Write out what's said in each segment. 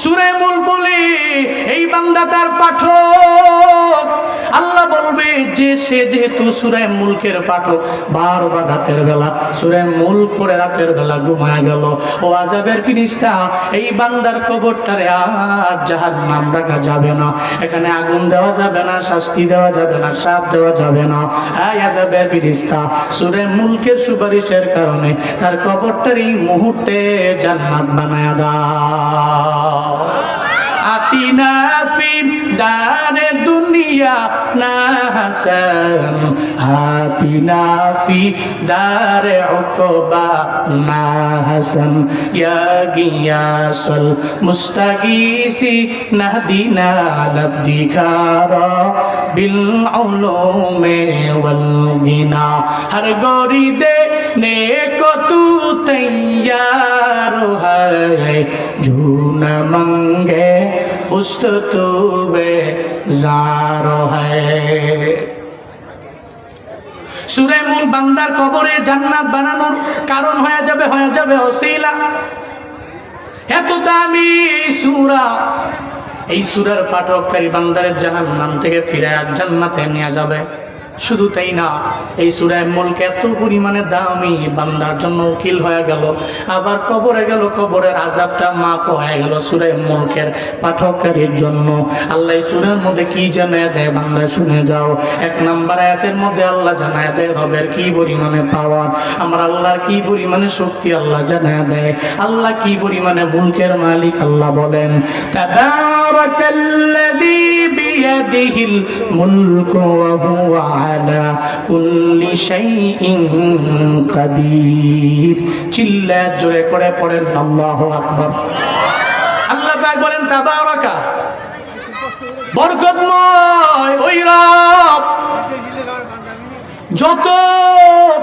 সুরে মূল বলি এই বান্দা তার পাঠক। আল্লাহ বলবে যে সে যেহেতু সুরে মুলকের পাঠক বারবার রাতের বেলা সুরে মূল করে রাতের বেলা ঘুমায় গেল। ও আজাবের ফিরিস্তা এই বান্দার কবরটারে আর জাহান নাম রাখা যাবে না। এখানে আগুন দেওয়া যাবে না, শাস্তি দেওয়া যাবে না, সাপ দেওয়া যাবে না। এই আজাবের ফিরিস্তা সুরে মুলকের সুপারিশের কারণে তার কবরটার এই মুহূর্তে জান্নাত বানায় দাও। আতিনা ফি দারে أحيانا حسن آتنا في دار عقبا ما حسن يا غياس المستغيث نهدنا لفظك بالعلوم والغنى هر غريده نیکو تو تیار ہے جھونا منگے उस्त तो वे न मंगे उस तू बेजार है সুরে মূল বান্দার কবরে জান্নাত বানানোর কারণ হয়ে যাবে হয়ে যাবে অসিলা এত দামি সুরা এই সুরার পাঠককারী বান্দারের জাহান নাম থেকে ফিরে জান্নাতে নিয়ে যাবে শুধু তাই না, এই সুরায় মুলক এত পরিমাণে দামি, বান্দার জন্য উকিল হয়ে গেল। আবার কবরে গেল, কবরের আজাবটা মাফ হয়ে গেল সুরায় মুলকের পাঠকারীর জন্য। আল্লাহ সুরের মধ্যে কি জানায় দেয় বান্দা, শুনে যাও। এক নাম্বার আয়াতের মধ্যে আল্লাহ জানায় দেয়, রবের কি পরিমাণে পাওয়ার আমার আল্লাহর কি পরিমাণে শক্তি আল্লাহ জানায় দেয়। আল্লাহ কি পরিমাণে মুলকের মালিক আল্লাহ বলেন, তাবারাকাল্লাযী মুলকু ওয়া হুয়া আলা কুল্লি শাইইন কাদির। চিল্লা, জোরে করে পড়েন, আল্লাহু আকবার। আল্লাহ পাক বলেন, তাবারাকা। বরকতময় ওই রব। যত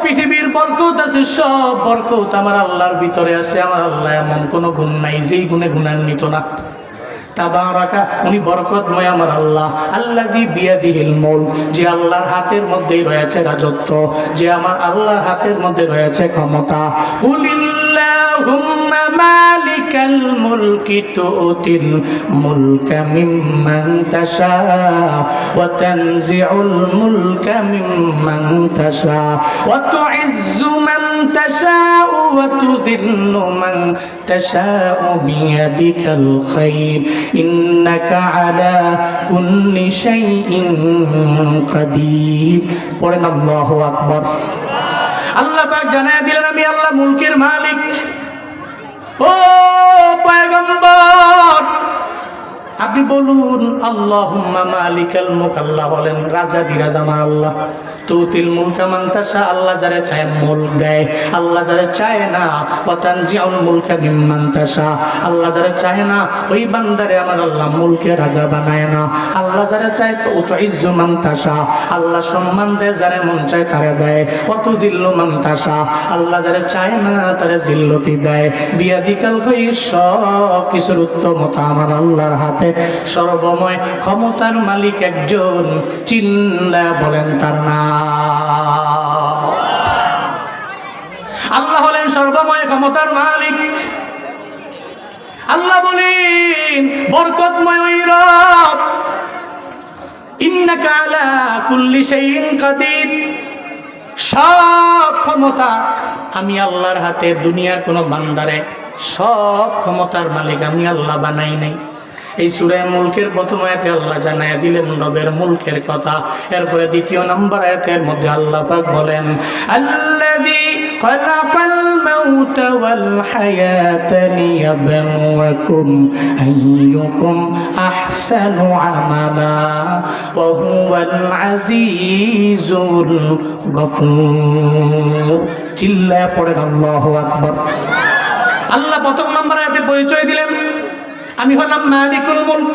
পৃথিবীর বরকত আছে, সব বরকত আমার আল্লাহর ভিতরে আছে। আমার আল্লাহ এমন কোনো গুণ নাই যেই গুণে গুণান্বিত না। তাবারাকা, উনি বরকতময় আমার আল্লাহ। আল্লাহ দি বিয়াদিহিল মূল যে আল্লাহর হাতের মধ্যেই রয়েছে রাজত্ব, যে আমার আল্লাহর হাতের মধ্যে রয়েছে ক্ষমতা। কুলিল্লাহুম্মা মালিকাল মুলকি তুতিল মুলকা মিম্মান তাশা ওয়া তানজিউল মুলকা মিম্মান তাশা ওয়া তুইজ্জু মান তাশাউ ওয়া তুদিল্লু মান তাশাউ বিয়াদিকাল খাইর ইন্নাকা আলা কুল্লি শাইইন কাদির। পড়েন আল্লাহু পাক জানায় দিলেন আমি আল্লাহ মুলকের মালিক। ও পয়গম্বর আপনি বলুন আল্লাহ মালিকাল মুখ আল্লাহ বলেন, রাজা ধীরাজ আমার আল্লাহ। তুতিল মুলকা মান্তাসা আল্লাহ যারে চায় মুলক দেয়। আল্লাহ যারে চায় না পতান মুলকা বিমান্তাসা আল্লাহ যারে চায় না, ওই বান্দারে আমার আল্লাহ মুলকে রাজা বানায় না। আল্লাহ যারে চায় তো তো ইজ্জু আল্লাহ সম্মান দেয়, যারে মন চায় তারে দেয়। অত দিল্লু মান্তাসা আল্লাহ যারে চায় না, তারে জিল্লতি দেয়। বিয়াদিকাল হই সব কিছুর উত্তমতা আমার আল্লাহর হাতে সর্বময় ক্ষমতার মালিক একজন। চিল্লা বলেন তার নাম। আল্লাহ হলেন সর্বময় ক্ষমতার মালিক। আল্লাহ বলেন, বরকতময় ওই রব। কুল্লি সব ক্ষমতা আমি আল্লাহর হাতে, দুনিয়ার কোনো বান্দারে। সব ক্ষমতার মালিক আমি আল্লাহ বানাই নাই। এই সুরায় মুলকের প্রথম আয়াতে আল্লাহ জানায় দিলেন, রবের মুলকের কথা। এরপরে দ্বিতীয় নম্বর আয়াতের মধ্যে আল্লাহ পাক বলেন চিল্লায় পড়েন, আল্লাহু আকবার। আল্লাহ প্রথম নম্বর আয়াতে পরিচয় দিলেন আমি হলাম মালিকুল মুলক।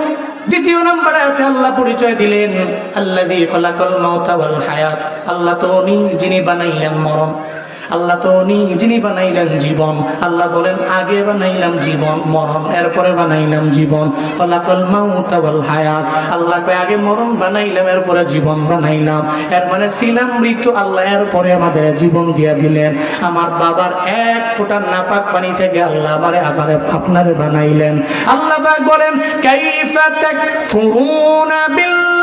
দ্বিতীয় নম্বর আয়াতে আল্লাহ পরিচয় দিলেন আল্লাহ দিয়ে কলাকল বল হায়াত। আল্লাহ তো উনি যিনি বানাইলেন মরণ। আল্লাহ তো উনি যিনি বানাইলেন জীবন। আল্লাহ বলেন, আগে বানাইলাম জীবন, মরণ, এরপরে বানাইলাম জীবন। ফলাকল মাউতা হায়াত। আল্লাহ কয়, আগে মরণ বানাইলাম, এরপরে জীবন বানাইলাম। এর মানে ছিলাম মৃত্যু, আল্লাহ এরপরে আমাদের জীবন দিয়া দিলেন। আমার বাবার এক ফোঁটা নাপাক পানি থেকে আল্লাহ আমারে আমারে আপনারে বানাইলেন। আল্লাহ বলেন, কাইফা তাকফুরুনা বিল্লাহি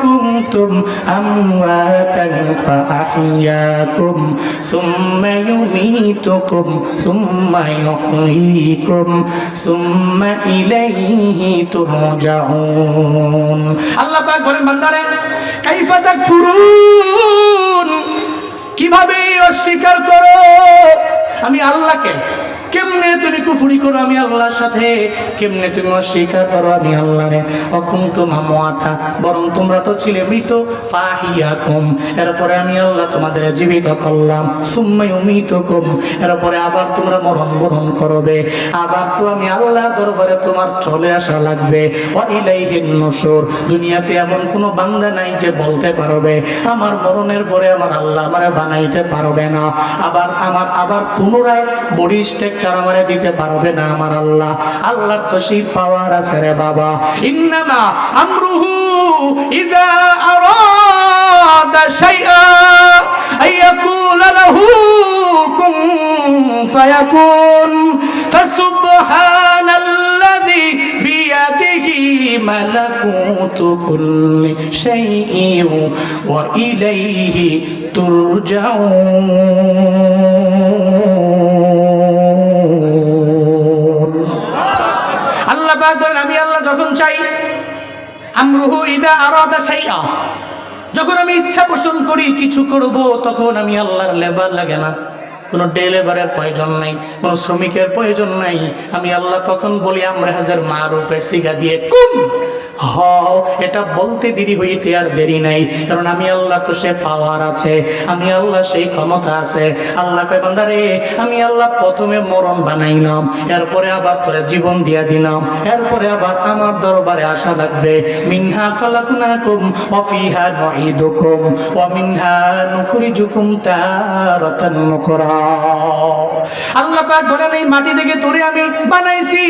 কুনতুম আমওয়াতান ফাআহইয়াকুম সুম্মা ইউমীতুকুম সুম্মা ইউহয়ীকুম সুম্মা ইলাইহি তুরজাউন আল্লাহ পাক বলেন, বান্দারে, কাইফা তাকফুরুন? কীভাবে অস্বীকার করো? আমি আল্লাহকে কেমনে তুমি কুফুরি করো আমি আল্লাহর সাথে? কেমনে তুমি অস্বীকার করো আমি আল্লাহরে? অকুম তোমা মোয়াথা বরং তোমরা তো ছিলে মৃত। ফাহিয়া কুম এরপরে আমি আল্লাহ তোমাদের জীবিত করলাম। সুম্মাই মৃত কুম এরপরে আবার তোমরা মরণ বরণ করবে। আবার তো আমি আল্লাহর দরবারে তোমার চলে আসা লাগবে। ইলাইহিন নসুর, দুনিয়াতে এমন কোনো বান্দা নাই যে বলতে পারবে। আমার মরণের পরে আমার আল্লাহ আমারে বানাইতে পারবে না। আবার আমার, আবার পুনরায় বডি স্ট্রাকচার আমারে দিতে পারবে না আমার আল্লাহ। আল্লাহর তো সেই পাওয়ার আছে রে বাবা। ইন্নামা আমরুহু ইদা আরাদা শাইআ আইয়াকুলা লাহু কুন ফায়াকুন। ফাসুবহানাল্লাযী বিয়াদিহি মালাকুতু কুল্লি শাইইন ওয়া ইলাইহি তুরজাউন। পাক বলেন, আমি আল্লাহ যখন চাই, আমরুহু ইদা আরাদা শাইআ। যখন আমি ইচ্ছা পোষণ করি, কিছু করব, তখন আমি আল্লাহর লেবার লাগে না। কোনো ডে লেবারের প্রয়োজন নাই, কোনো শ্রমিকের প্রয়োজন নাই। আমি আল্লাহ তখন বলি, আমরা হাজার মারুফের সিগা দিয়ে কুন হ, এটা বলতে দেরি হইতে আর দেরি নাই, কারণ আমি আল্লাহ তো সে পাওয়ার আছে, আমি আল্লাহ সেই ক্ষমতা আছে। আল্লাহ কয়, বান্দারে, আমি আল্লাহ প্রথমে মরণ বানাইলাম, এরপরে আবার তোরে জীবন দিয়া দিলাম, এরপরে আবার আমার দরবারে আসা লাগবে। মিনহা খালাকুনাকুম ওয়া ফিহা নুঈদুকুম, ওয়া মিনহা নুখরিজুকুম তারাতান নুকরা আল্লাহ পাক বলেন, এই মাটি থেকে তোরে আমি বানাইছি।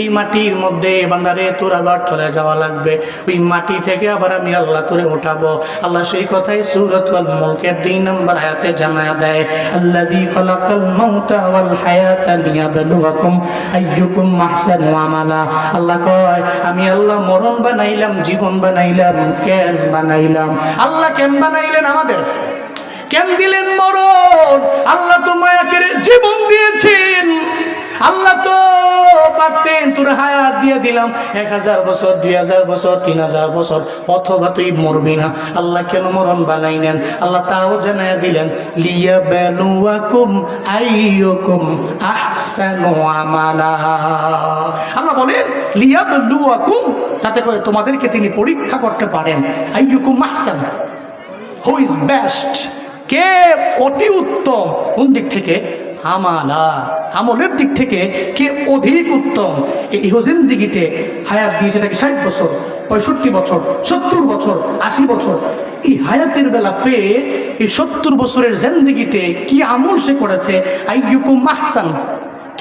এই মাটির মধ্যে বান্দারে তোর আবার চলে যাওয়া লাগবে। ওই মাটি থেকে আবার আমি আল্লাহ তোরে উঠাবো। আল্লাহ সেই কথাই সূরাতুল মুলকের দুই নম্বর আয়াতে জানা দেয়, আল্লাযী খালাকাল মাউতা ওয়াল হায়াতা লিয়াবলুয়াকুম আইয়ুকুম আহসানু আমালা। আল্লাহ কয়, আমি আল্লাহ মরণ বানাইলাম, জীবন বানাইলাম কেন বানাইলাম। আল্লাহ কেন বানাইলেন আমাদের? কেন দিলেন মরণ? আল্লাহ তো মায়াকে জীবন দিয়েছেন। আল্লাহ তো পারতেন, তোর হায়াত দিয়ে দিলাম। এক হাজার বছর, দুই হাজার বছর, তিন হাজার বছর, অথবা তুই মরবি না। আল্লাহ কেন মরণ বানাই নেন? আল্লাহ তাও জানাই দিলেন লিয়া বেলুয়াকুম আইয়ুকুম আহসানু আমালা। আল্লাহ বলেন লিয়া বেলুয়াকুম যাতে করে তোমাদেরকে তিনি পরীক্ষা করতে পারেন। আইয়ুকুম আহসান, হু ইজ বেস্ট। কে অতি উত্তম? কোন দিক থেকে? আমালা আমলের দিক থেকে কে অধিক উত্তম? এই ইহজিন দিগিতে হায়াত দিয়েছে তাকে ষাট বছর, পঁয়ষট্টি বছর, সত্তর বছর, আশি বছর। এই হায়াতের বেলা পেয়ে এই সত্তর বছরের জেন্দিগিতে কি আমল সে করেছে? আইয়ুকু মাহসান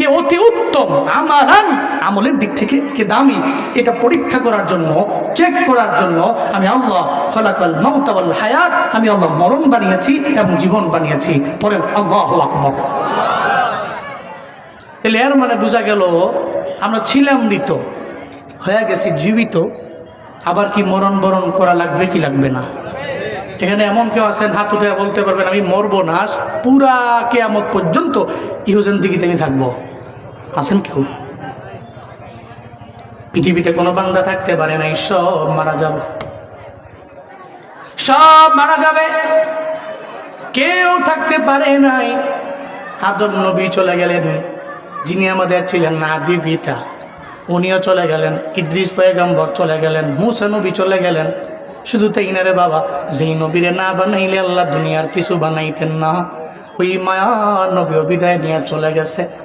কে অতি উত্তম আমালান আমলের দিক থেকে কে দামি, এটা পরীক্ষা করার জন্য চেক করার জন্য আমি আল্লাহ খলাকাল মাউতাওয়াল হায়াত, আমি আল্লাহ মরণ বানিয়েছি এবং জীবন বানিয়েছি। পরে আল্লাহ আকবর। তাহলে এর মানে বোঝা গেল, আমরা ছিলাম মৃত, হয়ে গেছি জীবিত, আবার কি মরণ বরণ করা লাগবে কি লাগবে না? এখানে এমন কেউ আছেন, হাত উঠে বলতে পারবেন, আমি মরবো না পুরা কেয়ামত পর্যন্ত ইহুজেন দিকে আমি থাকব। আছেন কেউ? পৃথিবীতে কোনো বান্দা থাকতে পারে নাই সব মারা যাবে। সব মারা যাবে। কেউ থাকতে পারে নাই। আদম নবী চলে গেলেন। যিনি আমাদের ছিলেন নাদি পিতা। উনিও চলে গেলেন। ইদ্রিস পয়গম্বর চলে গেলেন। মুসা নবী চলে গেলেন। শুধু তাই না রে বাবা, যেই নবীরে না বানাইলে আল্লাহ দুনিয়ার কিছু বানাইতেন না। ওই মায়া নবী বিদায় নিয়ে চলে গেছে।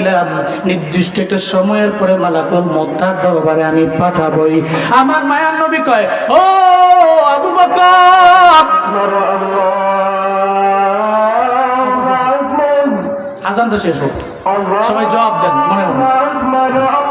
দিলাম নির্দিষ্ট একটা সময়ের পরে মালাকুল মোদ্দার দরবারে আমি পাঠাবই। আমার মায়ার নবী কয়, ও আবু বকর! আজান তো শেষ হোক। সবাই জবাব দেন, মনে মনে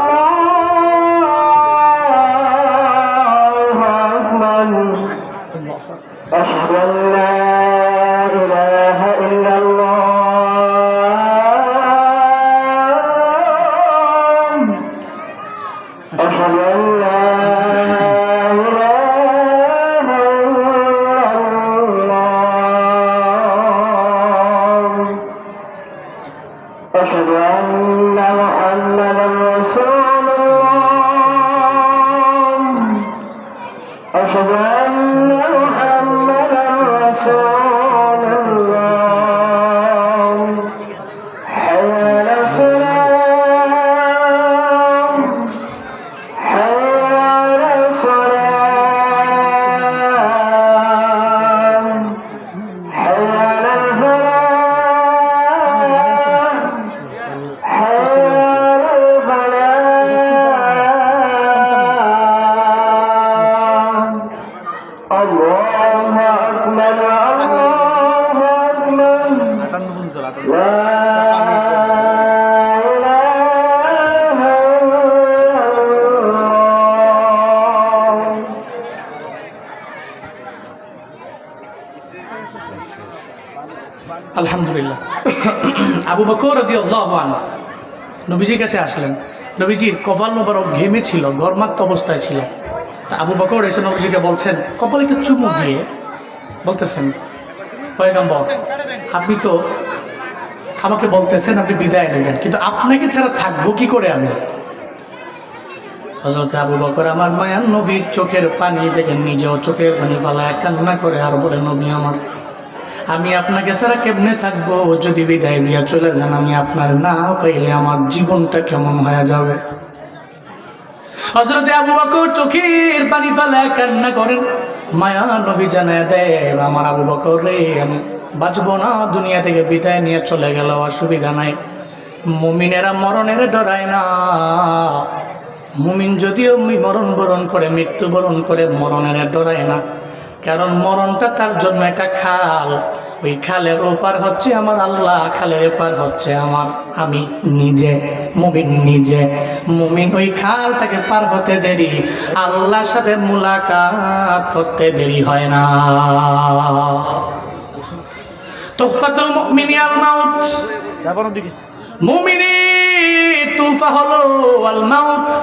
বকর নবীজির কাছে আসলেন। নবীজির কপাল মোবারক ঘেমে ছিল, গরমাক্ত অবস্থায় ছিল। তা আবু বকর এসে নবীজিকে বলছেন, কপালে একটু চুমু দিয়ে। বলতেছেন, পয়গাম্বর, আপনি তো আমাকে বলতেছেন আপনি বিদায় নেবেন, কিন্তু আপনাকে ছাড়া থাকব কি করে আমি? হজরত আবু বকর আমার মায়ার নবীর চোখের পানি দেখেন, নিজেও চোখের পানি ফালায় কান্না করে, আর বলে, নবী আমার আমি আপনাকে ছাড়া কেমনে থাকব? যদি বিদায় দিয়া চলে যান, আমি আপনার না পাইলে আমার জীবনটা কেমন হয়ে যাবে? হজরতে আবু বকর চোখের পানি ফালায় কান্না করেন। মায়া নবী জানায় দেয় আমার আবু বকর রে, আমি বাঁচবো না। দুনিয়া থেকে বিদায় নিয়ে চলে গেল অসুবিধা নাই। মুমিনেরা মরণের ডরায় না। মুমিন যদিও মরণ বরণ করে, মৃত্যু বরণ করে, মরণের ডরায় না। কারণ মরণটা তার জন্য একটা খাল। ওই খালের ওপার হচ্ছে আমার আল্লাহ খালের এপার হচ্ছে আমার আমি নিজে মুমিন নিজে। মুমিন ওই খাল তাকে পার হতে দেরি আল্লাহর সাথে মুলাকাত করতে দেরি হয় না। তোফাতুল মুমিনি আল মাউত মুমিনের তুফা হলো আল মাউত।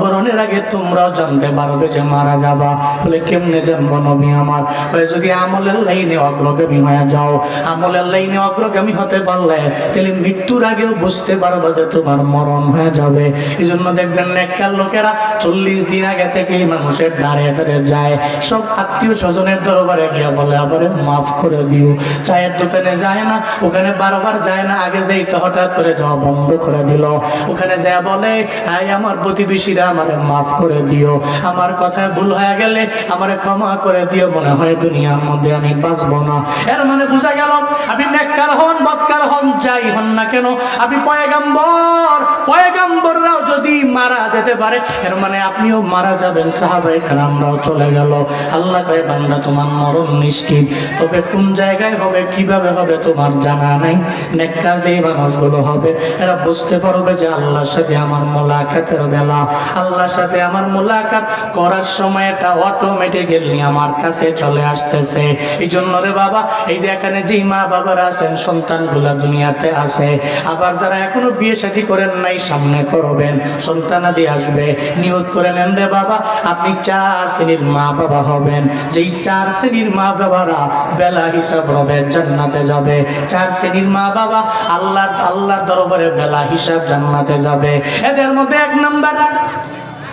বরণের আগে তোমরাও জানতে পারবে যে মারা যাবা। বলে, কেমনে জানব নবী আমার? বলে, যদি আমলের লাইনে অগ্রগামী হয়ে যাও, আমলের লাইনে অগ্রগামী হতে পারলে তাহলে মৃত্যুর আগেও বুঝতে পারব যে তোমার মরণ হয়ে যাবে। এই জন্য দেখবেন নেককার লোকেরা চল্লিশ দিন আগে থেকেই মানুষের দাঁড়িয়ে দাঁড়িয়ে যায়। সব আত্মীয় স্বজনের দরবারে গিয়া বলে আবার মাফ করে দিও। চায়ের দোকানে যায় না, ওখানে বারবার যায় না। আগে যেই তো হঠাৎ করে যাওয়া বন্ধ করে দিল। ওখানে যা বলে আমার প্রতিবেশীরা আমারে মাফ করে দিও। আমার কথায় ভুল হয়ে গেলে আমারে ক্ষমা করে দিও। মনে হয় দুনিয়ার মধ্যে আমি বাঁচবো না। এর মানে বোঝা গেল, আপনি নেককার হন, বৎকার হন, যাই হন না কেন, আপনি পয়গাম্বর। পয়গাম্বররাও যদি মারা যেতে পারে, এর মানে আপনিও মারা যাবেন। সাহাবাই আমরাও চলে গেল। আল্লাহ কয়, বান্দা, তোমার মরণ নিশ্চিত। তবে কোন জায়গায় হবে, কীভাবে হবে, তোমার জানা নাই। নেককার যেই মানুষগুলো হবে, এরা বুঝতে পারবে যে আল্লাহর সাথে আমার মোলাকাতের বেলা। আল্লাহর সাথে আমার মোলাকাত করার সময় এটা অটোমেটিক্যালি আমার কাছে চলে আসতেছে। এই জন্য রে বাবা, এই যে এখানে যেই মা বাবারা আছেন, সন্তানগুলা দুনিয়াতে আছে। আবার যারা এখনও বিয়ে শাদী করেন নাই, সামনে করবেন সন্তানাদি আসবে। নিয়োগ করে নেন রে বাবা, আপনি চার শ্রেণির মা বাবা হবেন। যেই চার শ্রেণির মা বাবারা বেলা হিসাব হবে জান্নাতে যাবে। চার শ্রেণির মা বাবা আল্লাহ, আল্লাহর দরবারে বেলা হিসাব জান্নাতে যাবে। এদের মধ্যে এক নাম্বার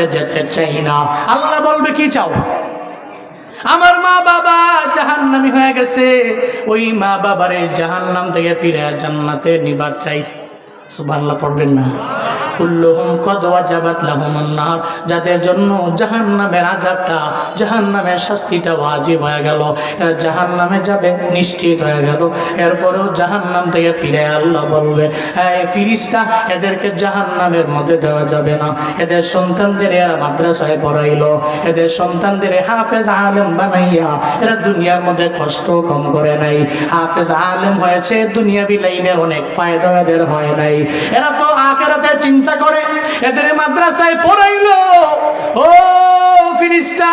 যেতে চাই না। আল্লাহ বলবে, কি চাও? আমার মা বাবা জাহান্নামি হয়ে গেছে। ওই মা বাবারে জাহান্নাম থেকে ফিরে জান্নাতে নিবার চাই। সুবহানাল্লাহ, পড়বেন না। কুল্লুহুম কদ ওয়াজাবাত লাহুমুন নার। যাদের জন্য জাহান্নামের আযাবটা, জাহান্নামের শাস্তিটা ওয়াজিব হয়ে গেল, এরা জাহান্নামে যাবে, নিশ্চিত হয়ে গেল। এরপরেও জাহান্নাম থেকে ফিরে আল্লাহ বলবে হ্যাঁ ফিরিস্তা, এদেরকে জাহান্নামের মধ্যে দেওয়া যাবে না। এদের সন্তানদের এরা মাদ্রাসায় পড়াইলো। এদের সন্তানদের হাফেজ আলেম বানাইয়া এরা দুনিয়ার মধ্যে কষ্ট কম করে নাই। হাফেজ আলেম হয়েছে দুনিয়া বিলাইনের অনেক ফায়দা এদের হয় নাই। এরা তো আখেরাতে চিন্তা করে এদের মাদ্রাসায় পড়াইলো। ও ফিরিস্তা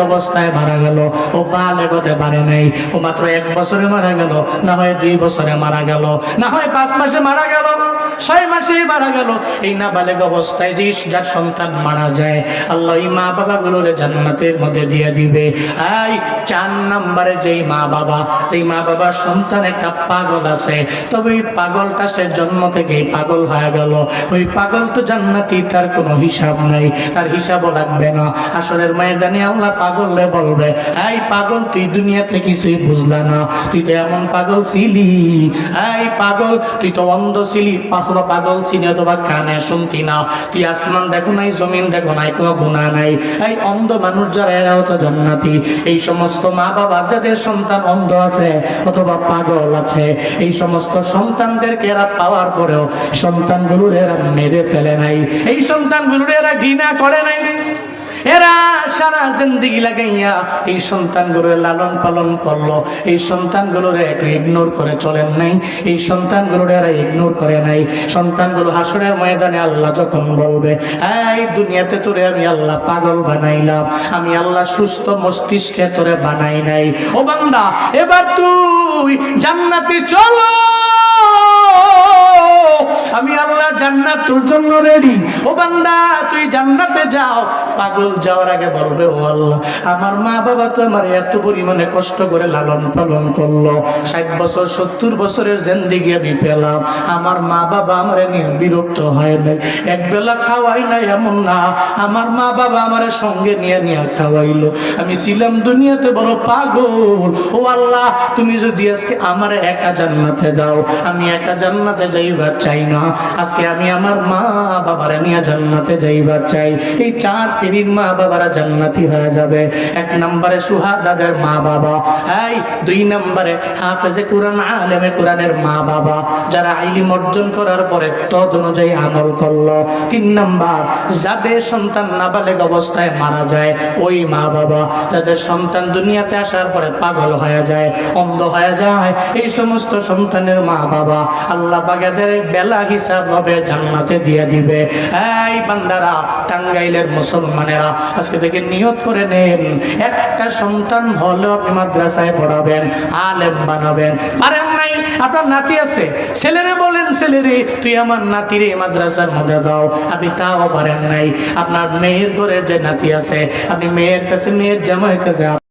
অবস্থায় মারা গেল। ও বালেগ হতে পারে নাই। ও মাত্র এক বছরে মারা গেল। না হয় দুই বছরে মারা গেল। না হয় পাঁচ মাসে মারা গেল। ছয় মাসে মারা গেল। এই নাবালেগ অবস্থায় যে যার সন্তান মারা যায়, আল্লাহ এই মা বাবাগুলোর জান্নাতের মধ্যে দিয়ে দিবে। এই চার নম্বরে যেই মা বাবা, যেই মা বাবার সন্তান একটা পাগল আছে, তবে ওই পাগলটা সে জন্ম থেকেই পাগল হয়ে গেল। ওই পাগল তো জান্নাতি, তার কোনো হিসাব নাই। তার হিসাবও লাগবে না। আসলের ময়দানে আল্লাহ পাগলে বলবে, এই পাগল, তুই দুনিয়াতে কিছুই বুঝলা না। তুই তো এমন পাগল ছিলি। এই পাগল, তুই তো অন্ধ ছিলি। অথবা পাগল ছিলি অথবা কানে শুনতি না। তুই আসমান দেখো নাই, জমিন দেখো নাই, কোনো গুণা নাই। এই অন্ধ মানুষ যারা, এরাও তো জান্নাতি। এই সমস্ত মা বাবা যাদের সন্তান অন্ধ আছে অথবা পাগল আছে, এই সমস্ত সন্তানদেরকে এরা পাওয়ার পরেও সন্তানগুলোর এরা মেরে ফেলে নাই। এই সন্তানগুলোর এরা ঘৃণা করে নাই। এরা সারা জিন্দিগি লাগাইয়া এই সন্তানগুলোর লালন পালন করল। এই সন্তানগুলোর ইগনোর করে চলেন নাই। এই সন্তানগুলোর এরা ইগনোর করে নাই। সন্তানগুলো হাসরের ময়দানে আল্লাহ যখন বলবে, এই দুনিয়াতে তোরে আমি আল্লাহ পাগল বানাইলাম। আমি আল্লাহ সুস্থ মস্তিষ্কে তোরে বানাই নাই। ও বান্দা, এবার তুই জান্নাতে চলো। আমি আল্লাহ জান্নাত তোর জন্য রেডি ও বান্দা, তুই জান্নাতে যাও। পাগল যাওয়ার আগে বলবে, ও আল্লাহ, আমার মা বাবা তো আমার এত পরিমাণে কষ্ট করে লালন পালন করল। ষাট বছর, সত্তর বছরের জিন্দিগি আমি পেলাম। আমার মা বাবা আমার নিয়ে বিরক্ত হয় নাই। এক বেলা খাওয়াই নাই এমন না। আমার মা বাবা আমার সঙ্গে নিয়ে নিয়ে খাওয়াইলো। আমি ছিলাম দুনিয়াতে বড় পাগল। ও আল্লাহ, তুমি যদি আজকে আমার একা জান্নাতে দাও, আমি একা জান্নাতে যাইবার চাই না। আজকে আমি আমার মা বাবারা নিয়ে জান্নাতে যাইবার চাই। এই চার শ্রেণির মা বাবারা জান্নাতি হয়ে যাবে। এক নম্বরে সুহাদাদের মা বাবা। এই দুই নম্বরে হাফেজে কোরআন, আলেমে কোরআনের মা বাবা। যারা আইলিম অর্জন করার পরে তদ অনুযায়ী আমল করল। তিন নাম্বার, যাদের সন্তান নাবালেগ অবস্থায় মারা যায়, ওই মা বাবা। যাদের সন্তান দুনিয়াতে আসার পরে পাগল হয়ে যায়, অন্ধ হয়ে যায়, এই সমস্ত সন্তানের মা বাবা। আল্লাহ বাগেদের বেলা হিসাব হবে, জান্নাতে দিয়ে দিবে। এই বান্দারা, টাঙ্গাইলের মুসলমানেরা, আজকে থেকে নিয়ত করে নেন। একটা সন্তান হলেও আপনি মাদ্রাসায় পড়াবেন, আলেম বানাবেন। পারেন নাই? আপনার নাতি আছে? ছেলেরে বলেন, ছেলেরে, তুই আমার নাতিরে মাদ্রাসার মধ্যে দাও। আপনি তাও পারেন নাই। আপনার মেয়ের ঘরের যে নাতি আছে, আপনি মেয়ের কাছে, মেয়ের জামাইয়ের কাছে